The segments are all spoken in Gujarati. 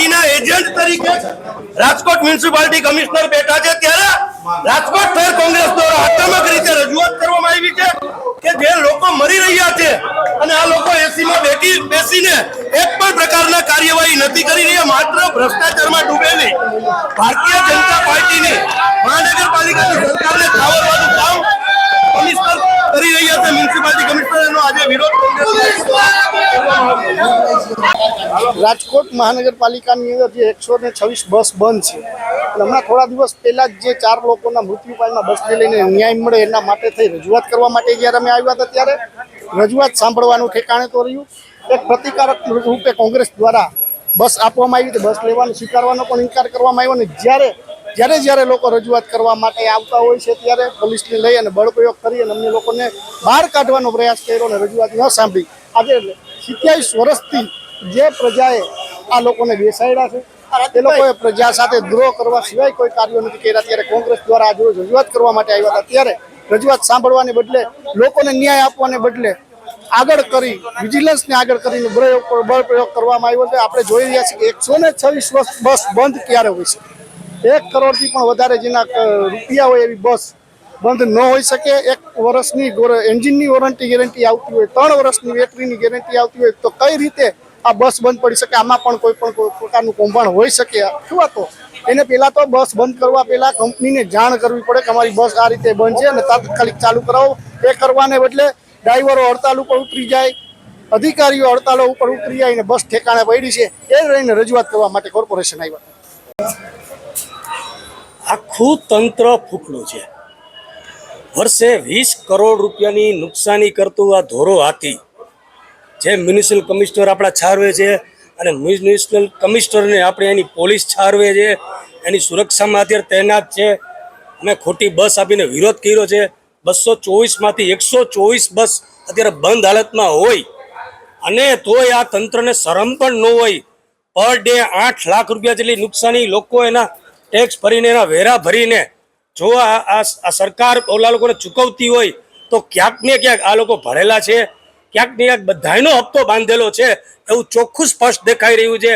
પાર્ટીના એજન્ટ તરીકે રાજકોટ મ્યુનિસિપાલિટી કમિશનર બેઠા છે. ત્યારે રાજકોટ શહેર કોંગ્રેસ દ્વારા આક્રમક રીતે રજૂઆત કરવામાં આવી છે કે જે લોકો મરી રહ્યા છે અને આ લોકો એસીમાં બેઠી, બેસીને એક પણ પ્રકારના કાર્યવાહી નથી કરી રહ્યા, માત્ર ભ્રષ્ટાચારમાં ડૂબેલી. ભારતીય જનતા પાર્ટીની મહાનગરપાલિકાની સરકારને ખાવડવાનું કામ કમિશનર કરી રહ્યા છે. મ્યુનિસિપાલિટી કમિશનરનો આજે વિરોધ કોંગ્રેસ રાજકોટ મહાનગરપાલિકાની અંદર જે એકસો ને છવ્વીસ બસ બંધ છે. હમણાં થોડા દિવસ પહેલા જ જે ચાર લોકોના મૃત્યુ પાયમાં બસને લઈને ન્યાય મળે એના માટે થઈ રજૂઆત કરવા માટે જ્યારે અમે આવ્યા હતા ત્યારે રજૂઆત સાંભળવાનું ઠેકાણે તો રહ્યું. એક પ્રતિકારક રૂપે કોંગ્રેસ દ્વારા બસ આપવામાં આવી બસ લેવાનો સ્વીકારવાનો પણ ઇનકાર કરવામાં આવ્યો અને જ્યારે જ્યારે જ્યારે લોકો રજૂઆત કરવા માટે આવતા હોય છે ત્યારે પોલીસને લઈ અને બળપ્રયોગ કરી અને અમને લોકોને બહાર કાઢવાનો પ્રયાસ કર્યો અને રજૂઆત ન સાંભળી. આજે સિત્યાવીસ વર્ષથી જે પ્રજાએ આ લોકોને બેસાડ્યા છે એ લોકોએ પ્રજા સાથે દ્રોહ કરવા સિવાય કોઈ કાર્યો નથી કર્યા. ત્યારે કોંગ્રેસ દ્વારા આજ રોજ રજૂઆત કરવા માટે આવ્યા હતા. ત્યારે રજૂઆત સાંભળવાને બદલે લોકોને ન્યાય આપવાને બદલે આગળ કરી વિજિલન્સને આગળ કરીને બળ પ્રયોગ કરવામાં આવ્યો છે. આપણે જોઈ રહ્યા છીએ કે એકસો ને છવ્વીસ વર્ષ બસ બંધ ક્યારે હોય છે એક કરોડથી પણ વધારે જેના રૂપિયા હોય એવી બસ બંધ ન હોઈ શકે. એક વર્ષની એન્જિનની વોરંટી ગેરંટી આવતી હોય ત્રણ વર્ષની બેટરીની ગેરંટી આવતી હોય તો કઈ રીતે આ બસ બંધ પડી શકે, આમાં પણ કોઈ પણ પ્રકારનું કૌભાંડ હોઈ શકે. અથવા તો? એને પહેલાં તો બસ બંધ કરવા પહેલાં કંપનીને જાણ કરવી પડે કે અમારી બસ આ રીતે બંધ છે અને તાત્કાલિક ચાલુ કરાવો. એ કરવાને બદલે ડ્રાઈવરો હડતાલ ઉપર ઉતરી જાય, અધિકારીઓ હડતાલો ઉપર ઉતરી જાય અને બસ ઠેકાણે પડી છે. એ રહીને રજૂઆત કરવા માટે કોર્પોરેશન આવ્યા. આખું તંત્ર ફૂકડું છે. વર્ષે વીસ કરોડ રૂપિયાની નુકસાની કરતું આ ધોરો હાથી. જે મ્યુનિસિપલ કમિશનર આપણા છારવે છે અને મ્યુનિસિપલ કમિશનરને આપણે એની પોલીસ છારવે છે, એની સુરક્ષામાં અત્યારે તૈનાત છે. અમે ખોટી બસ આપીને વિરોધ કર્યો છે. બસો ચોવીસમાંથી એકસો ચોવીસ બસ અત્યારે બંધ હાલતમાં હોય. અને તોય આ તંત્રને શરમ પણ ન હોય. પર ડે આઠ લાખ રૂપિયા જેટલી નુકસાની લોકો એના ટેક્સ ભરીને, એના વેરા ભરીને જો આ સરકાર ઓલા લોકોને ચૂકવતી હોય, તો ક્યાંક ને ક્યાંક આ લોકો ભરેલા છે. ક્યાંક ને ક્યાંક બધાનો હપ્તો બાંધેલો છે, એવું ચોખ્ખું સ્પષ્ટ દેખાઈ રહ્યું છે.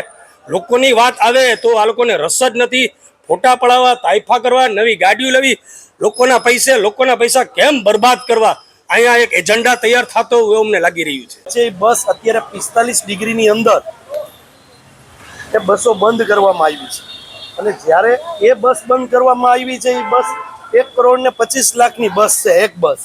લોકોની વાત આવે તો આ લોકોને રસ જ નથી. ફોટા પડાવવા તાઇફા કરવા, નવી ગાડીઓ લેવી, લોકોના પૈસે, લોકોના પૈસા કેમ બરબાદ કરવા? અહીંયા એક એજન્ડા તૈયાર થતો એવું અમને લાગી રહ્યું છે. બસ અત્યારે પિસ્તાલીસ ડિગ્રીની અંદર એ બસો બંધ કરવામાં આવી છે. અને જ્યારે એ બસ બંધ કરવામાં આવી છે, એ બસ એક કરોડ ને પચીસ લાખની બસ છે, એક બસ.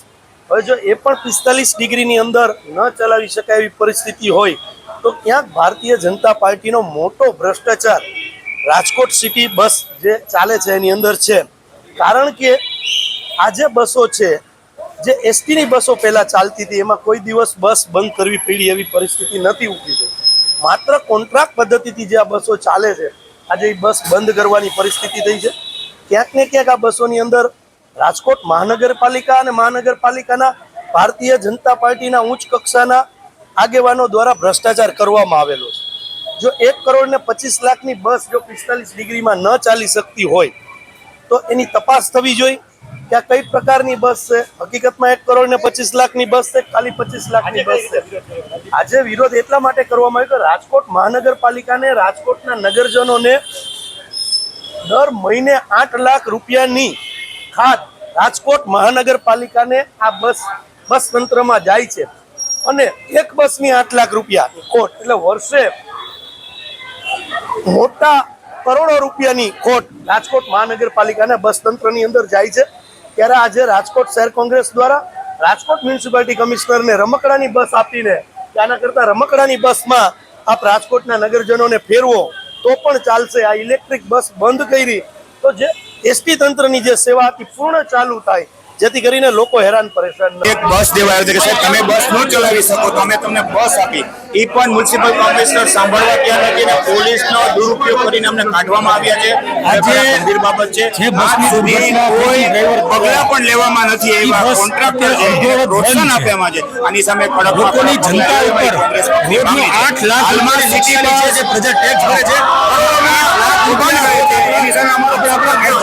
હવે જો એ પણ પિસ્તાલીસ ડિગ્રીની અંદર ન ચલાવી શકાય એવી પરિસ્થિતિ હોય, તો ક્યાંક ભારતીય જનતા પાર્ટીનો મોટો ભ્રષ્ટાચાર રાજકોટ સિટી બસ જે ચાલે છે એની અંદર છે. કારણ કે આ જે બસો છે, જે એસટીની બસો પહેલાં ચાલતી હતી, એમાં કોઈ દિવસ બસ બંધ કરવી પડી એવી પરિસ્થિતિ નથી ઊભી થઈ. માત્ર કોન્ટ્રાક્ટ પદ્ધતિથી જે આ બસો ચાલે છે, આજે એ બસ બંધ કરવાની પરિસ્થિતિ થઈ છે. ક્યાંક ને ક્યાંક આ બસોની અંદર રાજકોટ મહાનગરપાલિકા અને મહાનગરપાલિકાના ભારતીય જનતા પાર્ટીના ઉચ્ચ કક્ષાના આગેવાનો દ્વારા ભ્રષ્ટાચાર કરવામાં આવેલો છે. જો એક કરોડ ને પચીસ લાખની બસ જો પિસ્તાલીસ ડિગ્રીમાં ન ચાલી શકતી હોય, તો એની તપાસ થવી જોઈએ કે આ કઈ પ્રકારની બસ છે. હકીકતમાં એક કરોડ ને પચીસ લાખની બસ છે, ખાલી પચીસ લાખની બસ છે. આજે વિરોધ એટલા માટે કરવામાં આવ્યો કે રાજકોટ મહાનગરપાલિકાને રાજકોટના નગરજનોને દર મહિને આઠ લાખ રૂપિયાની ખાત રાજકોટ મહાનગરપાલિકાને આ બસ બસ તંત્રમાં જાય છે. અને એક બસની આઠ લાખ રૂપિયા ખોટ, એટલે વર્ષે મોટા કરોડો રૂપિયાની ખોટ રાજકોટ મહાનગરપાલિકાને બસ તંત્રની અંદર જાય છે. ત્યારે આજે રાજકોટ શહેર કોંગ્રેસ દ્વારા રાજકોટ મ્યુનિસિપાલિટી કમિશનરને રમકડાની બસ આપીને, આના કરતાં રમકડાની બસમાં આપ રાજકોટના નગરજનોને ફેરવો, તો પણ ચાલશે. આ ઇલેક્ટ્રિક બસ બંધ કરી. તો જે એસટી તંત્રની જે સેવા હતી પૂર્ણ ચાલુ થાય જેથી કરીને લોકો હેરાન પરેશાન એક બસ દેવાયો છે કે સાહેબ તમે બસ ન ચલાવી શકો તો અમે તમને બસ આપી. એ પણ મ્યુનિસિપલ કમિશનર સાંભળવા ત્યાં નથી ને પોલીસનો દુરુપયોગ કરીને અમને કાઢવામાં આવ્યા છે. આજે ગંભીર બાબત છે. આજ સુધી કોઈ પગલા પણ લેવામાં નથી એવા કોન્ટ્રાક્ટર છે. પ્રોત્સાહન આપ્યામાં છે. આની સામે કડક લોકોની જનતા ઉપર રોજનું આઠ લાખ હાલમાં સિટી છે જે પ્રજા ટેક્સ ભરે છે. આઠ લાખ રૂપિયા એની સામે અમારો